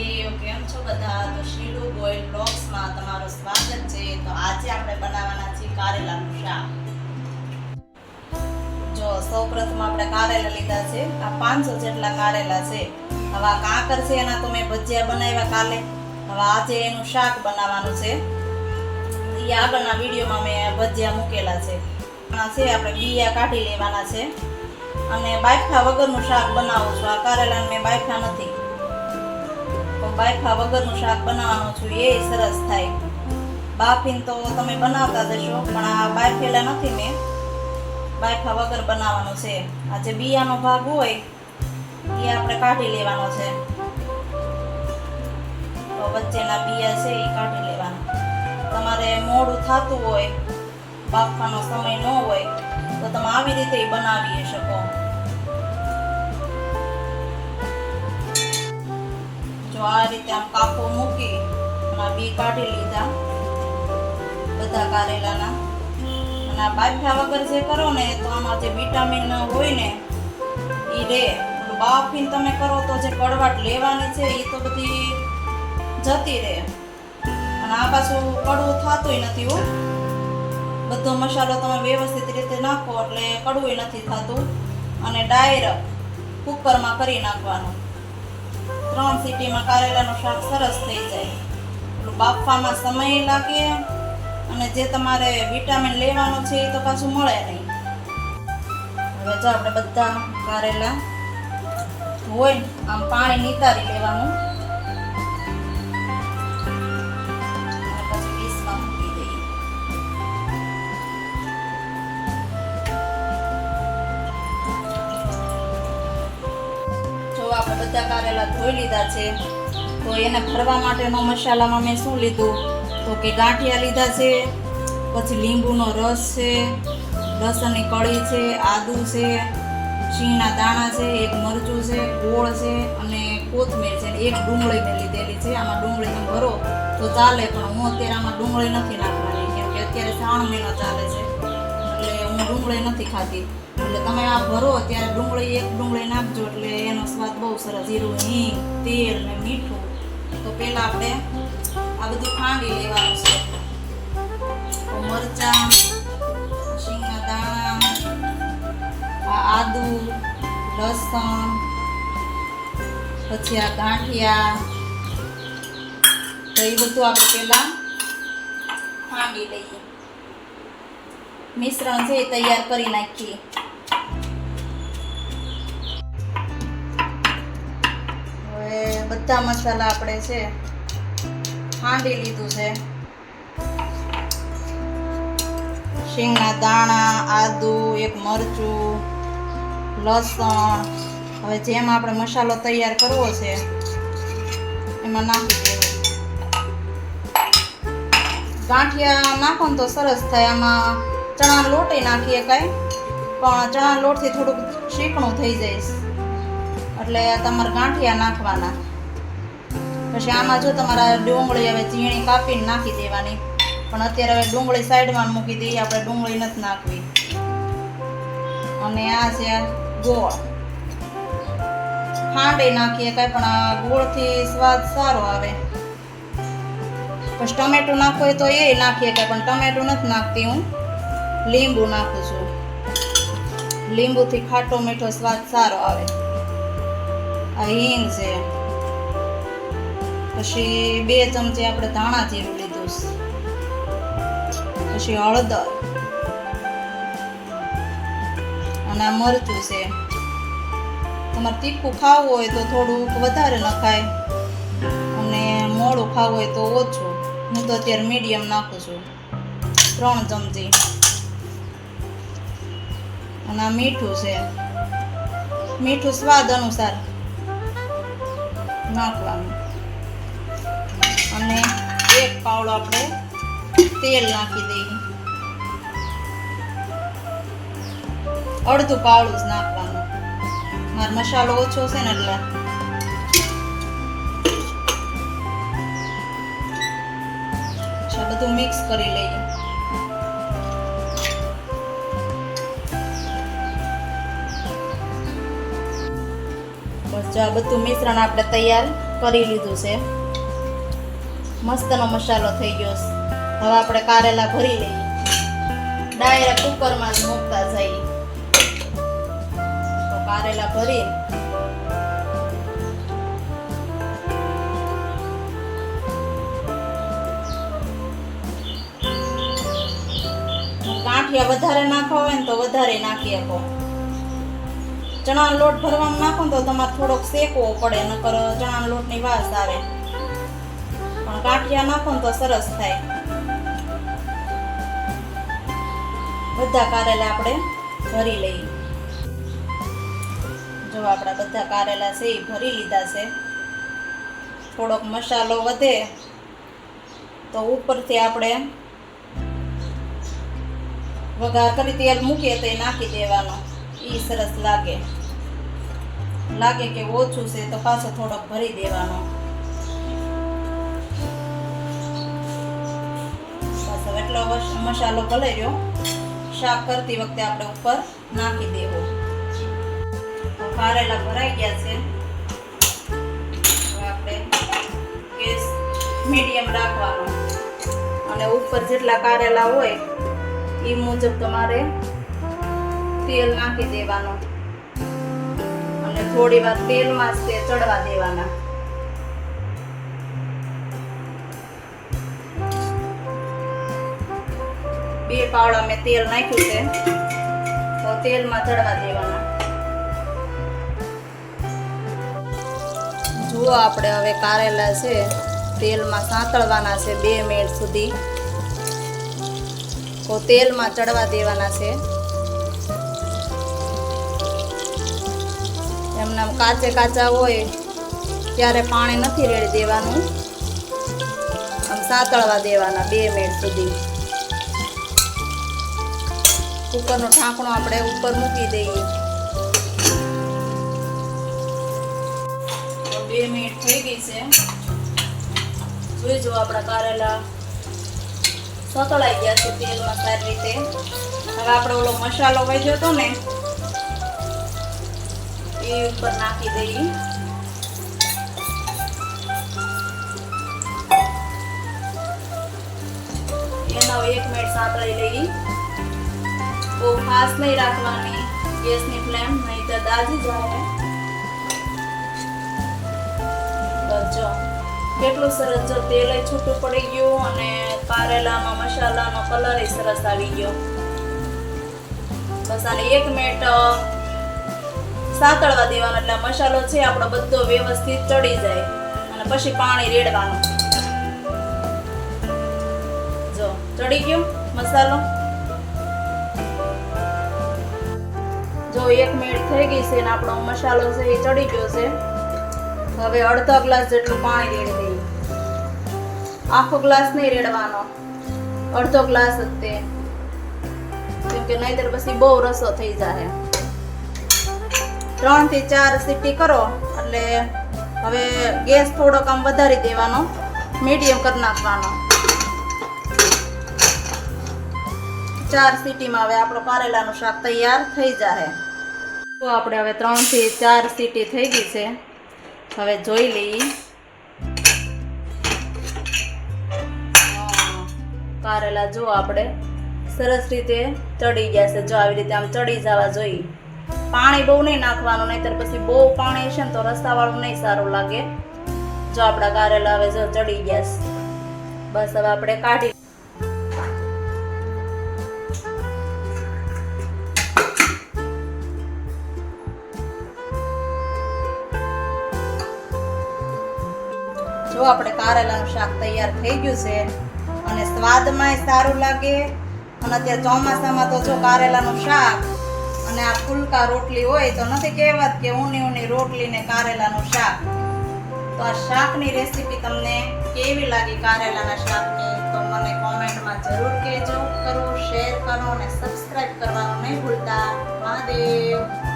મહાદેવ કેમ છો બધા, તો શીલુ ગોયલ બ્લોગ્સમાં તમારું સ્વાગત છે. તો આજે આપણે બનાવવાના છે કારેલાનું શાક. જો, સૌપ્રથમ આપણે કારેલા લીધા છે. આ પાંચસો જેટલા કારેલા છે. હવે આ કાંકર છે, એના તો મેં ભજીયા બનાવ્યા કાલે. હવે આજે એનું શાક બનાવવાનું છે. એ આગળના વિડીયોમાં મેં ભજીયા મૂકેલા છે. છે, આપણે બીયા કાઢી લેવાના છે. અને બાયફા વગરનું શાક બનાવું છું. આ કારેલાને મેં બાયફા નથી. બાયફા વગરનું શાક બનાવવાનું છું, એ સરસ થાય. બાફીને તો તમે બનાવતા જશો પણ આ બાફેલા નથી મેં. બાયફા વગર બનાવવાનું છે. આ જે બિયાનો ભાગ હોય, એ આપણે કાઢી લેવાનો છે. તો વચ્ચેના બિયા છે, એ કાઢી લેવાના. તમારે મોડું થતું હોય, બાફવાનો સમય ન હોય, તો તમે આવી રીતે બનાવી શકો. જો આ રીતે આમ કાપો મૂકી અને બી કાઢી લીધા. બધા કારેલાના. અને આ બાફ્યા વગર જે કરો ને, તો આમાં જે વિટામિન હોય ને એ રે. બાફીને તમે કરો તો જે કડવાટ લેવાની છે એ તો બધી જતી રહે. અને આ પાછું કડવું થતું નથી હો. બધો મસાલો તમે વ્યવસ્થિત રીતે નાખો એટલે કડવું નથી થતું. અને ડાયરેક્ટ કુકરમાં કરી નાખવાનું. ત્રણ સીટીમાં કારેલાનું શાક સરસ થઈ જાય. બાફવામાં સમય લાગે અને જે તમારે વિટામિન લેવાનું છે એ તો પાછું મળે નહીં. હવે જો આપણે બધા કારેલા હોય, આમ પાણી નિતારી લેવાનું. બધા કારેલા ધોઈ લીધા છે. તો એને ભરવા માટેનો મસાલામાં મેં શું લીધું? તો કે ગાંઠિયા લીધા છે, પછી લીંબુનો રસ છે, લસણની કળી છે, આદુ છે શીંગના દાણા છે, એક મરચું છે, ગોળ છે અને કોથમીર છે. એક ડુંગળી મેં લીધેલી છે. આમાં ડુંગળી ભરો તો ચાલે, પણ હું અત્યારે આમાં ડુંગળી નથી નાખવાની, કેમ કે અત્યારે શ્રાવણ મહિનો ચાલે છે. ડુંગળી નથી ખાતી એટલે તમે આ ભરો ત્યારે ડુંગળી એક ડુંગળી નાખજો એટલે એનો સ્વાદ બહુ સરસ જીરું, હિંગ, તેલ ને મીઠું. તો પહેલાં આપણે આ બધું ખાંડી લેવાનું છે. મરચાં, શીંગના દાણા આદુ, લસણ, પછી આ ગાંઠિયા. તો એ બધું આપણે પહેલાં ખાંડી લઈએ. મિશ્રણ છે એ તૈયાર કરી નાખીએ. હવે બધા મસાલા આપણે છે, હાંડી લીધું છે. શીંગના દાણા, આદુ, એક મરચું, લસણ. હવે જેમ આપણે મસાલો તૈયાર કરવો છે, એમાં નાખી દેવું ગાંઠિયા નાખો ને તો સરસ થાય. આમાં ચણા લોટે નાખીએ કાંઈ. પણ ચણા લોટથી થોડુંક શીકણું થઈ જાય. એટલે તમારે ગાંઠિયા નાખવાના. પછી આમાં જો તમારા ડુંગળી હવે ઝીણી કાપીને નાખી દેવાની. પણ અત્યારે હવે ડુંગળી સાઈડમાં મૂકી દઈએ, આપણે ડુંગળી નથી નાખવી. અને આ છે ગોળ. ખાંડી નાખીએ કાંઈ, પણ ગોળથી સ્વાદ સારો આવે. પછી ટમેટું નાખવું હોય તો એ નાખીએ કાંઈ, પણ ટમેટું નથી નાખતી હું. લીંબુ નાખું છું. લીંબુથી ખાટો મીઠો સ્વાદ સારો આવે. આ હિંગ છે. પછી બે ચમચી આપણે ધાણા જીરું લીધું છે. પછી હળદર. અને આ મરચું છે. તમારે તીખું ખાવું હોય તો થોડુંક વધારે નખાય અને મોડું ખાવું હોય તો ઓછું. હું તો અત્યારે મીડિયમ નાખું છું. ત્રણ ચમચી. અને આ મીઠું છે. મીઠું સ્વાદ અનુસાર નાખવાનું. અને એક પાવડો આપણે તેલ નાખી દઈએ. અડધું પાવડું જ નાખવાનું. મારો મસાલો ઓછો છે ને એટલે. બધું મિક્સ કરી લઈએ. જો આ બધું મિશ્રણ આપણે તૈયાર કરી લીધું છે. મસ્તનો મસાલો થઈ ગયો છે. હવે આપણે કારેલા ભરી લઈએ. ડાયરેક્ટ કુકરમાં જ મૂકતા જઈએ. તો કારેલા ભરી. કાંઠિયા વધારે નાખવા હોય ને તો વધારે નાખી શકો. ચણાનો લોટ ભરવામાં નાખો તો તમારે થોડોક શેકવો પડે, નકર ચણાનો લોટની વાસ આવે. પણ ગાંઠિયા નાખો તો સરસ થાય. બધા કારેલા આપણે ભરી લઈએ. જો આપણા બધા કારેલા છે એ ભરી લીધા છે. થોડોક મસાલો વધે તો ઉપરથી આપણે વઘાર કરી તેલ મૂકીએ તો એ નાખી દેવાનો. એ સરસ લાગે. લાગે કે ઓછું છે તો પાછો થોડોક ભરી દેવાનો. બસ હવે એટલો મસાલો ભલાઈ રહ્યો. શાક કરતી વખતે આપણે ઉપર નાખી દેવો. કારેલા ભરાઈ ગયા છે. આપણે ગેસ મીડિયમ રાખવાનો. અને ઉપર જેટલા કારેલા હોય એ મુજબ તમારે તેલ નાખી દેવાનું. અને થોડી વાર તેલમાં જ તે ચડવા દેવાના. બે પાવડા મેં તેલ નાખ્યું છે. તો તેલમાં ચડવા દેવાના. જુઓ આપણે હવે કારેલા છે. તેલમાં સાંતળવાના છે બે મિનિટ સુધી. તો તેલમાં ચડવા દેવાના છે. એમના કાચે કાચા હોય ત્યારે પાણી નથી રેડી દેવાનું. આમ સાતળવા દેવાના બે મિનિટ સુધી. કુકરનો ઢાંકણો આપણે ઉપર મૂકી દઈએ. બે મિનિટ થઈ ગઈ છે. જોઈ જો આપણા કારેલા સતળાઈ ગયા છે તેલમાં સારી રીતે. હવે આપણે ઓલો મસાલો વહી હતો ને એ ઉપર નાખી દઈએ. એનો એક મિનિટ સાંતળી લઈ બહુ ફાસ્ટ નહીં રાખવાની ગેસની ફ્લેમ નહીં તો દાજી જાય. બચો. કેટલું સરસ જો તેલ છૂટું પડી ગયું અને કારેલામાં મસાલાનો કલર સરસ આવી ગયો. બસ આને એક મિનિટ સાતળવા દેવાનો એટલે મસાલો છે, આપણો બધો વ્યવસ્થિત ચડી જાય. અને પછી પાણી રેડવાનું. જો, ચડી ગયો મસાલો. જો, એક મિનિટ થઈ ગઈ છે ને આપણો મસાલો છે એ ચડી ગયો છે. હવે અડધો ગ્લાસ જેટલું પાણી રેડી દઈએ આખો ગ્લાસ નહીં રેડવાનો. અડધો ગ્લાસ જ તે. કેમ કે નહીતર પછી બહુ રસો થઈ જાય ત્રણથી ચાર સીટી કરો, એટલે હવે ગેસ થોડોક આમ વધારી દેવાનો મીડિયમ કરી નાખવાનો. ચાર સીટીમાં હવે આપણો કારેલાનું શાક તૈયાર થઈ જાય તો આપણે હવે ત્રણથી ચાર સીટી થઈ ગઈ છે. હવે જોઈ લઈએ. કારેલા જો આપણે સરસ રીતે ચડી ગયા છે. જો આવી રીતે આમ ચડી જવા જોઈએ. પાણી બહુ નહીં નાખવાનું, નહીતર પછી બહુ પાણી છે ને તો રસ્તાવાળું નહીં સારું લાગે. જો આપણા કારેલા હવે જો ચડી ગયા બસ હવે આપણે કાઢી જો આપણે કારેલાનું શાક તૈયાર થઈ ગયું છે અને સ્વાદમાંય સારું લાગે. અને અત્યારે ચોમાસામાં તો જો કારેલાનું શાક અને આ ફૂલકા રોટલી હોય તો નથી કહેવત કે ઊની ઊની રોટલી ને કારેલાનું શાક. તો આ શાકની રેસીપી તમને કેવી લાગી કારેલાના શાકની? તો મને કોમેન્ટમાં જરૂર કહેજો. કરો શેર કરો અને સબસ્ક્રાઈબ કરવાનું નહીં ભૂલતા. મહાદેવ!